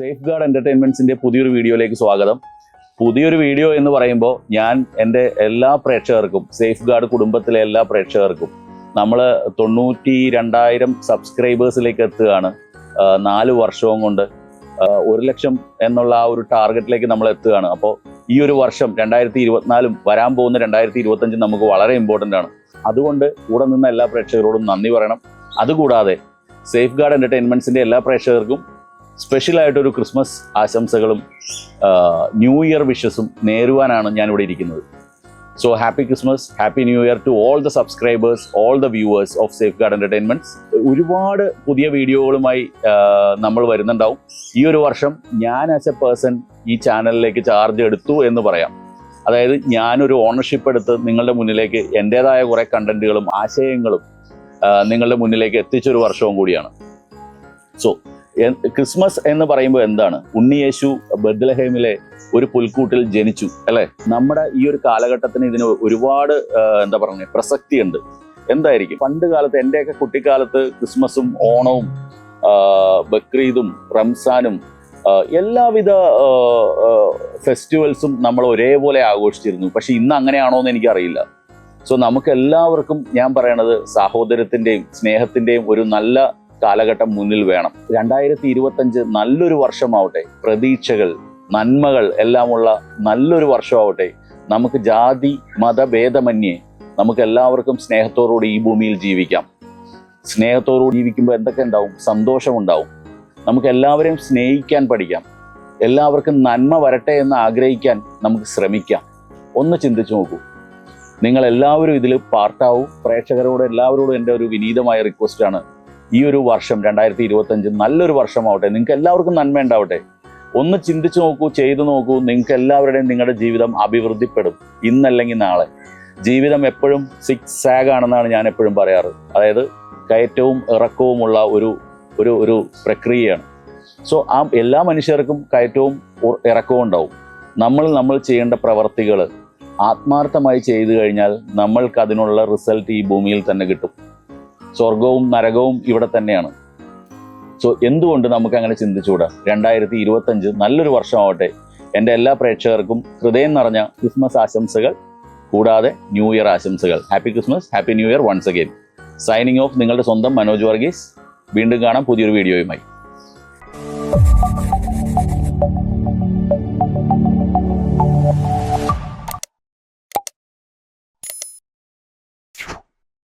Safe guard എന്റർടൈൻമെന്റ്സിന്റെ പുതിയൊരു വീഡിയോയിലേക്ക് സ്വാഗതം. പുതിയൊരു വീഡിയോ എന്ന് പറയുമ്പോൾ ഞാൻ എന്റെ എല്ലാ പ്രേക്ഷകർക്കും സേഫ് ഗാർഡ് കുടുംബത്തിലെ എല്ലാ പ്രേക്ഷകർക്കും നമ്മൾ തൊണ്ണൂറ്റി രണ്ടായിരം സബ്സ്ക്രൈബേഴ്സിലേക്ക് എത്തുകയാണ്. നാല് വർഷവും കൊണ്ട് ഒരു ലക്ഷം എന്നുള്ള ആ ഒരു ടാർഗറ്റിലേക്ക് നമ്മൾ എത്തുകയാണ്. അപ്പോൾ ഈ ഒരു വർഷം രണ്ടായിരത്തി ഇരുപത്തിനാലും വരാൻ പോകുന്ന രണ്ടായിരത്തി ഇരുപത്തഞ്ചും നമുക്ക് വളരെ ഇമ്പോർട്ടന്റ് ആണ്. അതുകൊണ്ട് കൂടെ നിന്ന എല്ലാ പ്രേക്ഷകരോടും നന്ദി പറയണം. അതുകൂടാതെ സേഫ് ഗാർഡ് എന്റർടൈൻമെന്റ്സിന്റെ എല്ലാ പ്രേക്ഷകർക്കും സ്പെഷ്യൽ ആയിട്ടൊരു ക്രിസ്മസ് ആശംസകളും ന്യൂ ഇയർ വിഷസും നേരുവാനാണ് ഞാനിവിടെ ഇരിക്കുന്നത്. So happy Christmas happy new year to all the subscribers all the viewers of Safeguard entertainments ഒരുപാട് പുതിയ വീഡിയോകളുമായി നമ്മൾ വരുന്നുണ്ടാവും. ഈ ഒരു വർഷം ഞാൻ ആസ് എ പേഴ്സൺ ഈ ചാനലിലേക്ക് ചാർജ് എടുത്തു എന്ന് പറയാം. അതായത് ഞാനൊരു ഓണർഷിപ്പ് എടുത്ത് നിങ്ങളുടെ മുന്നിലേക്ക് എന്റെതായ കുറേ കണ്ടന്റുകളും ആശയങ്ങളും നിങ്ങളുടെ മുന്നിലേക്ക് എത്തിച്ചൊരു വർഷവും കൂടിയാണ്. സോ ക്രിസ്മസ് എന്ന് പറയുമ്പോൾ എന്താണ്? ഉണ്ണിയേശു ബദ്ലഹേമിലെ ഒരു പുൽക്കൂട്ടിൽ ജനിച്ചു അല്ലെ? നമ്മുടെ ഈ ഒരു കാലഘട്ടത്തിന് ഇതിന് ഒരുപാട് എന്താ പറയുക പ്രസക്തിയുണ്ട്. എന്തായിരിക്കും? പണ്ട് കാലത്ത് എന്റെയൊക്കെ കുട്ടിക്കാലത്ത് ക്രിസ്മസും ഓണവും ബക്രീദും റംസാനും എല്ലാവിധ ഫെസ്റ്റിവൽസും നമ്മൾ ഒരേപോലെ ആഘോഷിച്ചിരുന്നു. പക്ഷെ ഇന്ന് അങ്ങനെയാണോ എന്ന് എനിക്കറിയില്ല. സോ നമുക്ക് എല്ലാവർക്കും ഞാൻ പറയണത് സാഹോദര്യത്തിന്റെയും സ്നേഹത്തിന്റെയും ഒരു നല്ല കാലഘട്ടം മുന്നിൽ വേണം. രണ്ടായിരത്തി ഇരുപത്തഞ്ച് നല്ലൊരു വർഷമാവട്ടെ. പ്രതീക്ഷകൾ നന്മകൾ എല്ലാമുള്ള നല്ലൊരു വർഷമാവട്ടെ. നമുക്ക് ജാതി മതഭേദമന്യേ നമുക്ക് എല്ലാവർക്കും സ്നേഹത്തോടുകൂടി ഈ ഭൂമിയിൽ ജീവിക്കാം. സ്നേഹത്തോടുകൂടി ജീവിക്കുമ്പോൾ എന്തൊക്കെ ഉണ്ടാവും? സന്തോഷമുണ്ടാവും നമുക്ക് എല്ലാവരെയും സ്നേഹിക്കാൻ പഠിക്കാം. എല്ലാവർക്കും നന്മ വരട്ടെ എന്ന് ആഗ്രഹിക്കാൻ നമുക്ക് ശ്രമിക്കാം. ഒന്ന് ചിന്തിച്ചു നോക്കൂ. നിങ്ങൾ എല്ലാവരും ഇതിൽ പാർട്ടാവും പ്രേക്ഷകരോട് എല്ലാവരോടും എന്റെ ഒരു വിനീതമായ റിക്വസ്റ്റ് ആണ്. ഈ ഒരു വർഷം രണ്ടായിരത്തി ഇരുപത്തഞ്ച് നല്ലൊരു വർഷമാവട്ടെ. നിങ്ങൾക്ക് എല്ലാവർക്കും നന്മ ഉണ്ടാവട്ടെ ഒന്ന് ചിന്തിച്ചു നോക്കൂ ചെയ്തു നോക്കൂ. നിങ്ങൾക്ക് എല്ലാവരുടെയും നിങ്ങളുടെ ജീവിതം അഭിവൃദ്ധിപ്പെടും. ഇന്നല്ലെങ്കിൽ നാളെ. ജീവിതം എപ്പോഴും സിക്സ് സാഗ് ആണെന്നാണ് ഞാൻ എപ്പോഴും പറയാറ്. അതായത് കയറ്റവും ഇറക്കവുമുള്ള ഒരു ഒരു ഒരു പ്രക്രിയയാണ്. സോ ആ എല്ലാ മനുഷ്യർക്കും കയറ്റവും ഇറക്കവും ഉണ്ടാവും. നമ്മൾ നമ്മൾ ചെയ്യേണ്ട പ്രവർത്തികൾ ആത്മാർത്ഥമായി ചെയ്തു കഴിഞ്ഞാൽ നമ്മൾക്ക് അതിനുള്ള റിസൾട്ട് ഈ ഭൂമിയിൽ തന്നെ കിട്ടും. സ്വർഗവും നരകവും ഇവിടെ തന്നെയാണ്. സോ എന്തുകൊണ്ട് നമുക്ക് അങ്ങനെ ചിന്തിച്ചുകൂടാ? രണ്ടായിരത്തി ഇരുപത്തഞ്ച് നല്ലൊരു വർഷമാവട്ടെ. എന്റെ എല്ലാ പ്രേക്ഷകർക്കും ഹൃദയം നിറഞ്ഞ ക്രിസ്മസ് ആശംസകൾ കൂടാതെ ന്യൂ ഇയർ ആശംസകൾ. Happy Christmas happy new year once again signing off നിങ്ങളുടെ സ്വന്തം മനോജ് വർഗീസ്. വീണ്ടും കാണാം പുതിയൊരു വീഡിയോയുമായി.